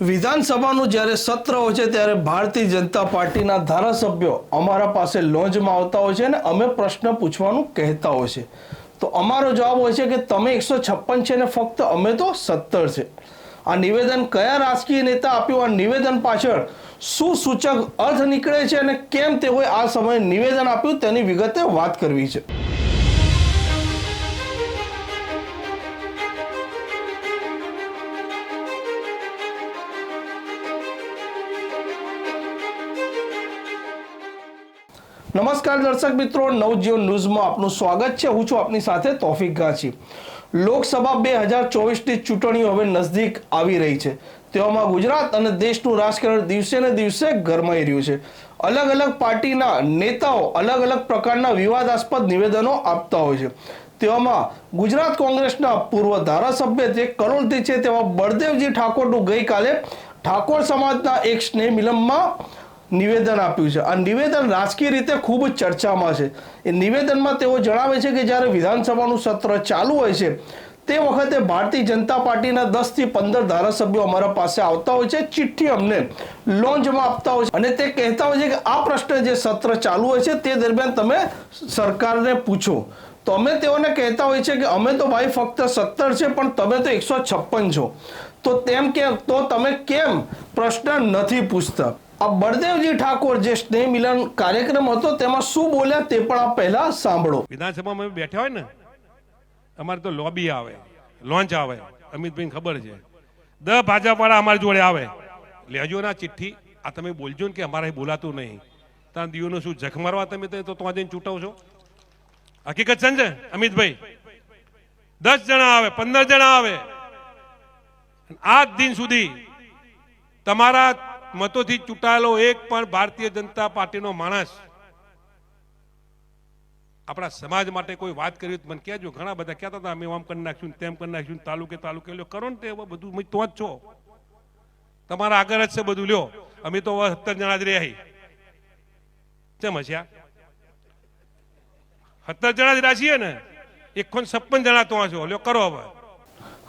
વિધાનસભાનું જ્યારે સત્ર હોય છે ત્યારે ભારતીય જનતા પાર્ટીના ધારાસભ્યો અમારા પાસે લોન્જમાં આવતા હોય છે અને અમે પ્રશ્ન પૂછવાનું કહેતા હોય છે. તો અમારો જવાબ હોય છે કે તમે એકસો છપ્પન છે ને ફક્ત અમે તો સત્તર છે. આ નિવેદન કયા રાજકીય નેતા આપ્યું? આ નિવેદન પાછળ શું સૂચક અર્થ નીકળે છે અને કેમ તેઓએ આ સમયે નિવેદન આપ્યું તેની વિગતે વાત કરવી છે. નમસ્કાર દર્શક મિત્રો, નવજીવન ન્યૂઝમાં આપનું સ્વાગત છે. હું છું આપની સાથે તોફિક ગાંચી. લોકસભા બે હજાર ચોવીસની ચૂંટણીઓ હવે નજદીક આવી રહી છે. તેવામાં ગુજરાત અને દેશનું રાજકારણ દિવસે ને દિવસે ગરમાઈ રહ્યું છે. અલગ અલગ પાર્ટીના નેતાઓ અલગ અલગ પ્રકારના વિવાદાસ્પદ નિવેદનો આપતા હોય છે. તેવામાં ગુજરાત કોંગ્રેસના પૂર્વ ધારાસભ્ય જે કરોલથી છે, તેવા બળદેવજી ઠાકોરનું ગઈકાલે ઠાકોર સમાજના એક સ્નેહ મિલનમાં નિવેદન આપ્યું છે. આ નિવેદન રાજકીય રીતે ખૂબ ચર્ચામાં છે. એ નિવેદનમાં તેઓ જણાવે છે કે જ્યારે વિધાનસભાનું સત્ર ચાલુ હોય છે, તે વખતે ભારતીય જનતા પાર્ટીના દસથી પંદર ધારાસભ્યો અમારા પાસે આવતા હોય છે, ચિઠ્ઠી અમને લોન્ચમાં આપતા હોય છે. અને તે કહેતા હોય છે કે આ પ્રશ્ન જે સત્ર ચાલુ હોય છે, તે દરમિયાન તમે સરકારને પૂછો. તો અમે તેઓને કહેતા હોય છે કે અમે તો ભાઈ ફક્ત સત્તર છે, પણ તમે તો એકસો છપ્પન છો. તો તેમ કે તો તમે કેમ પ્રશ્ન નથી પૂછતા? આ બળદેવજી ઠાકોર જે સ્નેહ મિલન કાર્યક્રમ હતો, તેમાં શું બોલ્યા તે પણ આપ પહેલા સાંભળો. વિધાનસભામાં અમે બેઠા હોય ને, અમારે તો લોબી આવે લોન્ચ આવે અમિતભાઈ ખબર છે. દ ભાજપવાળા અમારી જોડે આવે. લેજો ના ચિઠ્ઠી, આ તમે બોલજો ને કે અમારે બોલાતું નહીં. ત્યાં દીવનો શું જખ મારવા તમે તો ત્યાં જઈને ચૂંટાવશો? હકીકત છે ને અમિતભાઈ? દસ જણા આવે, પંદર જણા આવે. આજ દિન સુધી તમારા મતોથી ચૂંટાયેલો એક પણ ભારતીય જનતા પાર્ટીનો માણસ. આપણા સમાજ માટે કોઈ વાત કરી તો મને કહેજો, ઘણા બધા કહેતા હતા, અમે આમ કરી નાખ્યું તેમ કરી નાખ્યું તાલુકે તાલુકે લ્યો. કરો ને તે બધું, અમે તો જ છો. તમારા આગળ જ છે બધું, લ્યો. અમે તો સત્તર જણા જ રહ્યા કેમ હસ્યા? સત્તર જણા જ રહ્યા છીએ ને? એકસો છપ્પન જણા તો છો. લ્યો, કરો હવે.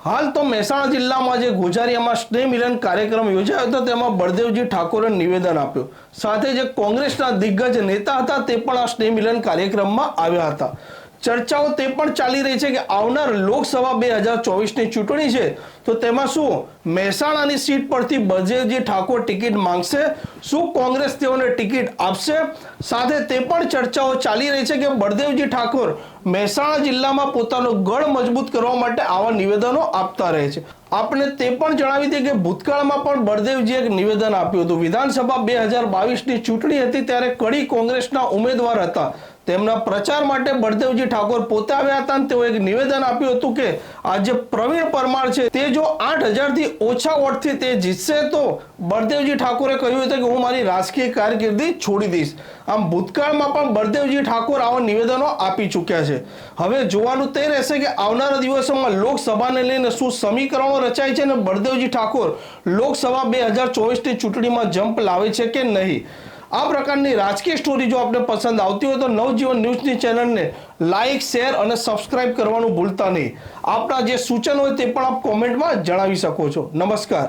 હાલ તો મહેસાણા જિલ્લામાં જે ગુજારીયામાં સ્નેહ મિલન કાર્યક્રમ યોજાયો હતો, તેમાં બળદેવજી ઠાકોરે નિવેદન આપ્યું. સાથે જે કોંગ્રેસના દિગ્ગજ નેતા હતા, તે પણ આ સ્નેહ મિલન કાર્યક્રમમાં આવ્યા હતા. ચર્ચાઓ તે પણ ચાલી રહી છે કે આવનાર લોકસભા બે હજાર ચોવીસની ચૂંટણી છે, તો તેમાં શું? મહેસાણાની સીટ પરથી બજેજી ઠાકોર ટિકિટ માંગશે, શું કોંગ્રેસ તેઓને ટિકિટ આપશે? સાથે તે પણ ચર્ચાઓ ચાલી રહી છે કે બળદેવજી ઠાકોર મહેસાણા જિલ્લામાં પોતાનો ગઢ મજબૂત કરવા માટે આવા નિવેદનો આપતા રહે છે. આપણે તે પણ જણાવી દઈએ કે ભૂતકાળમાં પણ બળદેવજીએ એક નિવેદન આપ્યું હતું. વિધાનસભા બે હજાર બાવીસની ચૂંટણી હતી ત્યારે કડી કોંગ્રેસના ઉમેદવાર હતા. તેમના પ્રચાર માટે બળદેવજી ઠાકોર પોતે આવ્યા હતા તેઓ એક નિવેદન આપ્યું હતું કે આ જે પ્રવીણ પરમાર છે, તે જો આઠ હજારથી ઓછા વોટથી તે જીતશે તો બળદેવજી ઠાકોરે કહ્યું હતું કે હું મારી રાજકીય કારકિર્દી છોડી દઈશ. આમ ભૂતકાળમાં પણ બળદેવજી ઠાકોર આવા નિવેદનો આપી ચૂક્યા છે. હવે જોવાનું તે રહેશે કે આવનારા દિવસોમાં લોકસભાને લઈને શું સમીકરણો રચાય છે અને બળદેવજી ઠાકોર લોકસભા બે હજાર ચોવીસની ચૂંટણીમાં જંપ લાવે છે કે નહીં? આ પ્રકારની રાજકીય સ્ટોરી જો આપને પસંદ આવતી હોય તો નવજીવન ન્યૂઝની ચેનલને લાઇક શેર અને સબસ્ક્રાઇબ કરવાનું ભૂલતા નહીં. આપના જે સૂચન હોય તે પણ આપ કોમેન્ટમાં જણાવી શકો છો. નમસ્કાર.